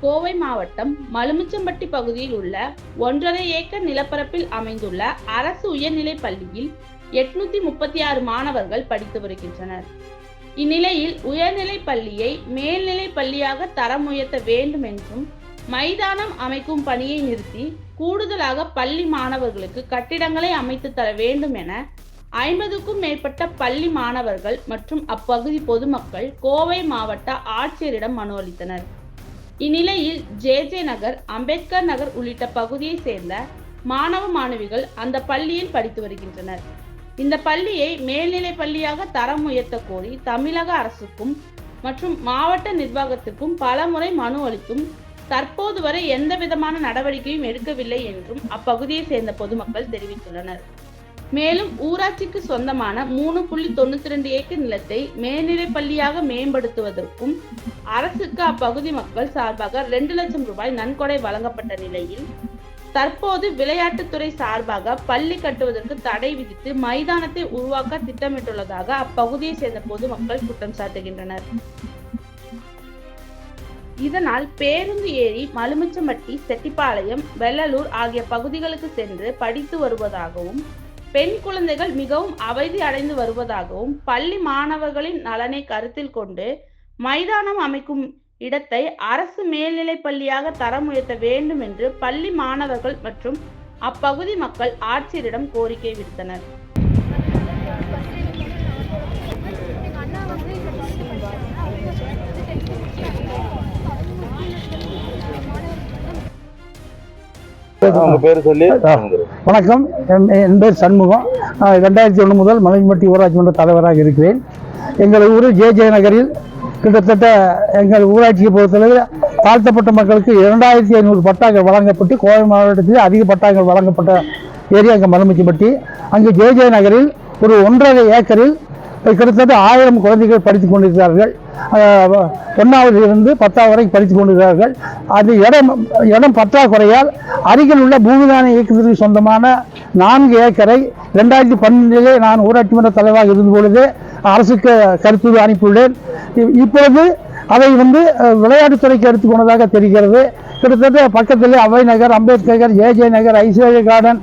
கோவை மாவட்டம் மலுமிச்சம்பட்டி பகுதியில் உள்ள ஒன்றரை ஏக்கர் நிலப்பரப்பில் அமைந்துள்ள அரசு உயர்நிலைப் பள்ளியில் எட்நூத்தி முப்பத்தி ஆறு மாணவர்கள் படித்து வருகின்றனர். இந்நிலையில் உயர்நிலைப் பள்ளியை மேல்நிலைப் பள்ளியாக தரம் உயர்த்த வேண்டும் என்றும் மைதானம் அமைக்கும் பணியை நிறுத்தி கூடுதலாக பள்ளி மாணவர்களுக்கு கட்டிடங்களை அமைத்து தர வேண்டும் என ஐம்பதுக்கும் மேற்பட்ட பள்ளி மாணவர்கள் மற்றும் அப்பகுதி பொதுமக்கள் கோவை மாவட்ட ஆட்சியரிடம் மனு அளித்தனர். இந்நிலையில் ஜே ஜே நகர் அம்பேத்கர் நகர் உள்ளிட்ட பகுதியை சேர்ந்த மாணவ மாணவிகள் அந்த பள்ளியில் படித்து வருகின்றனர். இந்த பள்ளியை மேல்நிலை பள்ளியாக தரம் உயர்த்த கோரி தமிழக அரசுக்கும் மற்றும் மாவட்ட நிர்வாகத்திற்கும் பலமுறை மனு அளித்தும் தற்போது வரை எந்த விதமான நடவடிக்கையும் எடுக்கவில்லை என்றும் அப்பகுதியை சேர்ந்த பொதுமக்கள் தெரிவித்துள்ளனர். மேலும் ஊராட்சிக்கு சொந்தமான மூணு புள்ளி தொண்ணூத்தி ரெண்டு ஏக்கர் நிலத்தை மேல்நிலை பள்ளியாக மேம்படுத்துவதற்கும் அரசுக்கு அப்பகுதி மக்கள் சார்பாக ரெண்டு லட்சம் ரூபாய் நன்கொடை வழங்கப்பட்ட நிலையில் தற்போது விளையாட்டுத்துறை சார்பாக பள்ளி கட்டுவதற்கு தடை விதித்து மைதானத்தை உருவாக்க திட்டமிட்டுள்ளதாக அப்பகுதியை சேர்ந்த பொதுமக்கள் குற்றம் சாட்டுகின்றனர். இதனால் பேருந்து ஏறி மலுமிச்சம்பட்டி செட்டிப்பாளையம் வெள்ளலூர் ஆகிய பகுதிகளுக்கு சென்று படித்து வருவதாகவும் பெண் குழந்தைகள் மிகவும் அவதி அடைந்து வருவதாகவும் பள்ளி மாணவர்களின் நலனை கருத்தில் கொண்டு மைதானம் அமைக்கும் இடத்தை அரசு மேல்நிலைப் பள்ளியாக தரம் உயர்த்த வேண்டும் என்று பள்ளி மாணவர்கள் மற்றும் அப்பகுதி மக்கள் ஆட்சியரிடம் கோரிக்கை விடுத்தனர். பேரு சொல்லி வணக்கம். என் என் பேர் சண்முகம். ரெண்டாயிரத்தி ஒன்று முதல் மலைமட்டி ஊராட்சி மன்ற தலைவராக இருக்கிறேன். எங்கள் ஊர் ஜே ஜே நகரில் கிட்டத்தட்ட எங்கள் ஊராட்சியை பொறுத்தளவில் தாழ்த்தப்பட்ட மக்களுக்கு இரண்டாயிரத்தி ஐநூறு பட்டாக்கள் வழங்கப்பட்டு கோவை மாவட்டத்தில் அதிக பட்டாக்கள் வழங்கப்பட்ட ஏரியா அங்கே மலமிச்சிப்பட்டி அங்கு ஜே ஜே நகரில் ஒரு ஒன்றரை ஏக்கரில் கிட்டத்தட்ட ஆயிரம் குழந்தைகள் படித்துக் கொண்டிருக்கிறார்கள். ஒன்றாவது இருந்து பத்தாவது வரை படித்து கொண்டிருக்கிறார்கள். அது இடம் இடம் பற்றாக்குறையால் அருகில் உள்ள பூமிதான இயக்கத்திற்கு சொந்தமான நான்கு ஏக்கரை ரெண்டாயிரத்தி பன்னெண்டிலே நான் ஊராட்சி மன்ற தலைவராக இருந்த பொழுது அரசுக்கு கருத்து அனுப்பியுள்ளேன். இப்பொழுது அதை வந்து விளையாட்டுத்துறைக்கு எடுத்துக்கொண்டதாக தெரிகிறது. கிட்டத்தட்ட பக்கத்தில் அவை Nagar Ambedkar AJ Nagar Aishwarya garden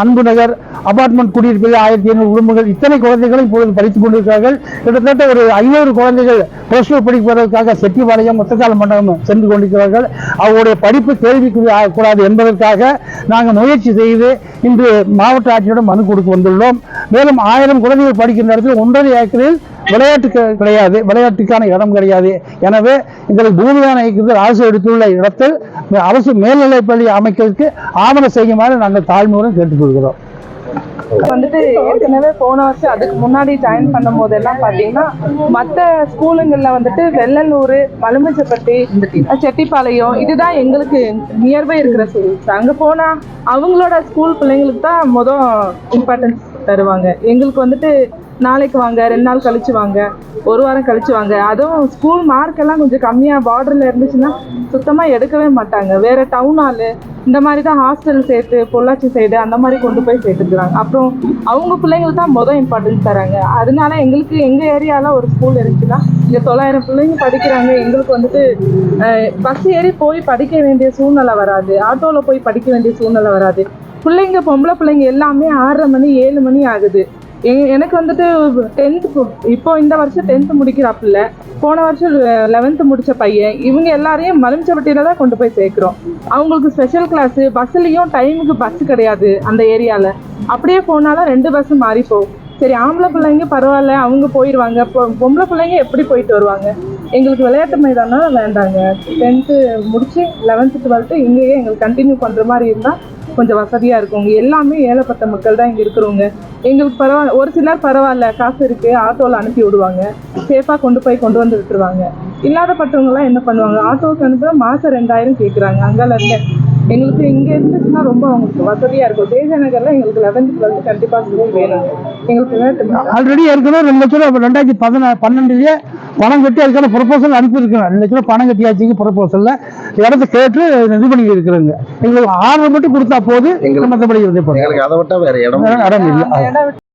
Anbu Nagar apartment குடியிருப்பில் ஆயிரத்தி ஐநூறு குடும்பங்கள். இத்தனை குழந்தைகளும் இப்பொழுது படித்துக் கொண்டிருக்கிறார்கள். கிட்டத்தட்ட ஒரு ஐநூறு குழந்தைகள் ப்ளஸ் டூ படிப்பதற்காக செட்டிபாளையம் முத்தக்கால மண்டபம் சென்று கொண்டிருக்கிறார்கள். அவருடைய படிப்பு கேள்விக்குறி ஆகக்கூடாது என்பதற்காக நாங்கள் முயற்சி செய்து இன்று மாவட்ட ஆட்சியிடம் மனு கொடுக்க வந்துள்ளோம். மேலும் ஆயிரம் குழந்தைகள் படிக்கின்ற இடத்தில் ஒன்றரை ஏக்கரில் விளையாட்டுக்கு கிடையாது விளையாட்டுக்கான இடம் கிடையாது. எனவே எங்களுக்கு பூமியான இயக்கத்தில் அரசு எடுத்துள்ள இடத்தில் அரசு மேல்நிலைப்பள்ளி அமைக்கிறதுக்கு ஆவணம் செய்யுமாறு நாங்கள் தாழ்மையுடன் கேட்டுக்கொள்கிறோம். வந்துட்டு ஏற்கனவே போன வருஷம் அதுக்கு முன்னாடி ஜாயின் பண்ணும் போதெல்லாம் பாத்தீங்கன்னா மற்ற ஸ்கூலுங்களில் வந்துட்டு வெள்ளலூர் மலுமிச்சப்பட்டி செட்டிப்பாளையம் இதுதான் எங்களுக்கு நியர்பை இருக்கிற ஸ்கூல்ஸ் அங்க போனா அவங்களோட ஸ்கூல் பிள்ளைங்களுக்கு தான் மொதல் இம்பார்ட்டன்ஸ் தருவாங்க. எங்களுக்கு வந்துட்டு நாளைக்கு வாங்க ரெண்டு நாள் கழிச்சு வாங்க ஒரு வாரம் கழிச்சு வாங்க. அதுவும் ஸ்கூல் மார்க் எல்லாம் கொஞ்சம் கம்மியாக பார்டரில் இருந்துச்சுன்னா சுத்தமாக எடுக்கவே மாட்டாங்க. வேற டவுன் ஆளு இந்த மாதிரி தான் ஹாஸ்டல் சேர்த்து பொள்ளாச்சி சைடு அந்த மாதிரி கொண்டு போய் சேர்த்துக்கிறாங்க. அப்புறம் அவங்க பிள்ளைங்களுக்கு தான் மொதல் இம்பார்ட்டன்ஸ் தராங்க. அதனால எங்களுக்கு எங்கள் ஏரியாவில் ஒரு ஸ்கூல் இருந்துச்சுன்னா இங்கே தொள்ளாயிரம் பிள்ளைங்க படிக்கிறாங்க. எங்களுக்கு வந்துட்டு பஸ் ஏறி போய் படிக்க வேண்டிய சூழ்நிலை வராது. ஆட்டோவில் போய் படிக்க வேண்டிய சூழ்நிலை வராது. பிள்ளைங்க பொம்பளை பிள்ளைங்க எல்லாமே ஆறரை மணி ஏழு மணி ஆகுது. எனக்கு வந்துட்டு டென்த்து இப்போ இந்த வருஷம் டென்த்து முடிக்கிறாப்புல போன வருஷம் லெவன்த்து முடித்த பையன் இவங்க எல்லாரையும் மலுமிச்சப்பட்டியில தான் கொண்டு போய் சேர்க்குறோம். அவங்களுக்கு ஸ்பெஷல் கிளாஸு பஸ்ஸுலேயும் டைமுக்கு பஸ் கிடையாது அந்த ஏரியாவில் அப்படியே போனாலும் ரெண்டு பஸ்ஸு மாறி போகும். சரி ஆம்பளை பிள்ளைங்க பரவாயில்ல அவங்க போயிடுவாங்க பொம்பளை பிள்ளைங்க எப்படி போயிட்டு வருவாங்க? எங்களுக்கு விளையாட்டு மைதானம் வேண்டாங்க. டென்த்து முடிச்சு லெவன்த்து டுவெல்த்து இங்கேயே எங்களுக்கு கண்டினியூ பண்ணுற மாதிரி இருந்தால் கொஞ்சம் வசதியாக இருக்கும். எல்லாமே ஏழைப்பட்ட மக்கள் தான் இங்கே இருக்கிறவங்க. எங்களுக்கு பரவாயில்ல ஒரு சிலர் பரவாயில்ல காசு இருக்குது ஆட்டோவில் அனுப்பி விடுவாங்க. சேஃபாக கொண்டு போய் கொண்டு வந்து விட்டுருவாங்க. இல்லாதப்பட்டவங்கலாம் என்ன பண்ணுவாங்க? ஆட்டோவுக்கு அனுப்புனா மாதம் ரெண்டாயிரம் கேட்குறாங்க அங்கால இருந்து எங்களுக்கு இங்கே இருந்துச்சுன்னா ரொம்ப அவங்களுக்கு வசதியாக இருக்கும். தேஜநகரில் எங்களுக்கு லெவன்த்து டுவெல்த்து கண்டிப்பாக ஸ்கூல் வேணும். எங்களுக்கு ஆல்ரெடி ஏற்கனவே ரெண்டு லட்ச ரூபா ரெண்டாயிரத்தி பதினா பன்னெண்டுலேயே பணம் கட்டி அதுக்கான ப்ரொபோசல் அனுப்பியிருக்கேன் ரெண்டு லட்ச ரூபா பணம் கட்டியாச்சுங்க ப்ரொபோசலில் இடத்த கேட்டு இது பண்ணி இருக்கிறாங்க எங்களுக்கு ஆர்டர் மட்டும் கொடுத்தா போது மற்றபடி பண்ணுறோம் எங்களுக்கு அதை விட்டா வேற இடம் இடம் இல்லை. இடம்